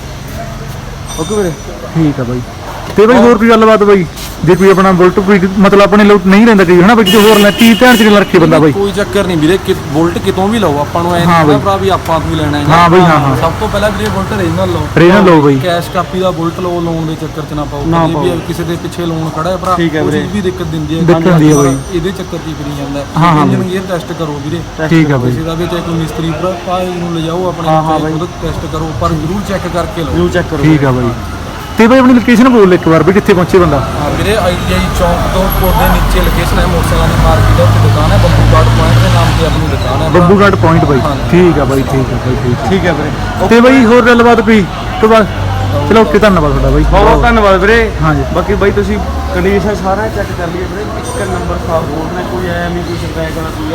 ਓਕੇ ਵੀਰੇ। ਠੀਕ ਆ ਬਾਈ। ਤੇ ਬਾਈ ਹੋਰ ਕੋਈ ਗੱਲਬਾਤ ਬਾਈ? ਜੇ ਕੋਈ ਆਪਣਾ ਬੁਲਟ ਕੋਈ ਮਤਲਬ ਆਪਣੇ ਲੋਟ ਨਹੀਂ ਲੈਂਦਾ ਕੋਈ ਹਨਾ ਬਾਈ ਕਿਤੇ ਹੋਰ ਲੈ ਕੀ ਧਿਆਨ ਚ ਨਹੀਂ ਰੱਖੇ ਬੰਦਾ ਬਾਈ ਕੋਈ ਚੱਕਰ ਨਹੀਂ ਵੀਰੇ ਕਿ ਬੁਲਟ ਕਿਤੋਂ ਵੀ ਲਓ ਆਪਾਂ ਨੂੰ ਐ ਹਾਂ ਨਹੀਂ। ਭਰਾ ਵੀ ਆਪਾਂ ਤੋਂ ਹੀ ਲੈਣਾ ਹੈ ਹਾਂ ਬਈ, ਹਾਂ, ਹਾਂ। ਸਭ ਤੋਂ ਪਹਿਲਾਂ ਵੀਰੇ ਬੁਲਟ ਰੀਜਨਲ ਲਓ Original ਲਓ ਬਈ। ਕੈਸ਼ ਕਾਪੀ ਦਾ ਬੁਲਟ ਲਓ ਲੋਨ ਦੇ ਚੱਕਰ ਚ ਨਾ ਪਾਓ ਨਾ ਵੀ ਪਾਓ। ਕਿਸੇ ਦੇ ਪਿੱਛੇ ਲੋਨ ਖੜਾ ਹੈ ਭਰਾ ਠੀਕ ਹੈ ਉਹ ਵੀਰੇ। ਚੀਜ਼ ਵੀ ਦਿੱਕਤ ਦਿੰਦੀ ਹੈ ਦਿੱਕਤ ਹੁੰਦੀ ਹੈ ਬਈ। ਇਹਦੇ ਚੱਕਰ ਚ ਹੀ ਫਿਰੀ ਜਾਂਦਾ ਹਾਂ, ਹਾਂ ਇੰਜਨ। ਗੇਅਰ ਟੈਸਟ ਕਰੋ ਵੀਰੇ ਠੀਕ ਆ ਬਾਈ ਕਿਸੇ ਦਾ ਵੀ ਚਾਹੇ ਕੋਈ ਮਿਸਤਰੀ ਭਰਾ ਤਾਂ ਇਹਨੂੰ ਲਿਜਾਓ ਆਪਣੇ ਹਾਂ, ਬਈ। ਟੈਸਟ ਕਰੋ ਪਰ ਜ਼ਰੂਰ ਚੈੱਕ ਕਰਕੇ ਲਓ ਚੈੱਕ ਕਰੋ ਠੀਕ ਆ ਬਾਈ ਤੇ ਬਾਈ ਆਪਣੀ ਲੋਕੇਸ਼ਨ ਬੋਲ ਇੱਕ ਵਾਰ ਵੀ ਕਿੱਥੇ ਪਹੁੰਚੇ ਬੰਦਾ। ਹਾਂ ਵੀਰੇ ਆਈਟੀਆਈ ਚੌਂਕ ਤੋਂ ਕੋਡੇ ਨੀਚੇ ਲੋਕੇਸ਼ਨ ਹੈ ਮੋਟਰਸਾਈਕਲਾਂ ਦੀ ਮਾਰਕੀਟ ਉੱਥੇ ਦੁਕਾਨ ਹੈ ਬੰਬੂ ਗਾਰਡ ਪੁਆਇੰਟ ਦੇ ਨਾਮ ਤੇ ਆਪਣੀ ਦੁਕਾਨ ਹੈ। ਬੱਬੂ ਘਾਟ ਪੁਆਇੰਟ ਬਾਈ। ਠੀਕ ਆ ਬਾਈ ਠੀਕ ਆ ਬਾਈ ਠੀਕ ਠੀਕ ਹੈ ਵੀਰੇ। ਤੇ ਬਾਈ ਹੋਰ ਗੱਲਬਾਤ ਕੋਈ? ਤੋਂ ਬਾਅਦ ਚਲੋ ਓਕੇ ਧੰਨਵਾਦ ਤੁਹਾਡਾ ਬਾਈ। ਬਹੁਤ ਬਹੁਤ ਧੰਨਵਾਦ ਵੀਰੇ। ਹਾਂਜੀ। ਬਾਕੀ ਬਾਈ ਤੁਸੀਂ ਕੰਡੀਸ਼ਨ ਸਾਰਾ ਚੈੱਕ ਕਰ ਲਈਏ ਵੀਰੇ। ਇੱਕ ਨੰਬਰ ਸਾਫ਼ ਬੋਲ ਨੇ ਕੋਈ ਐ ਨਹੀਂ ਕੋਈ ਸ਼ਿਕਾਇਤ ਵਾਲਾ ਕੋਈ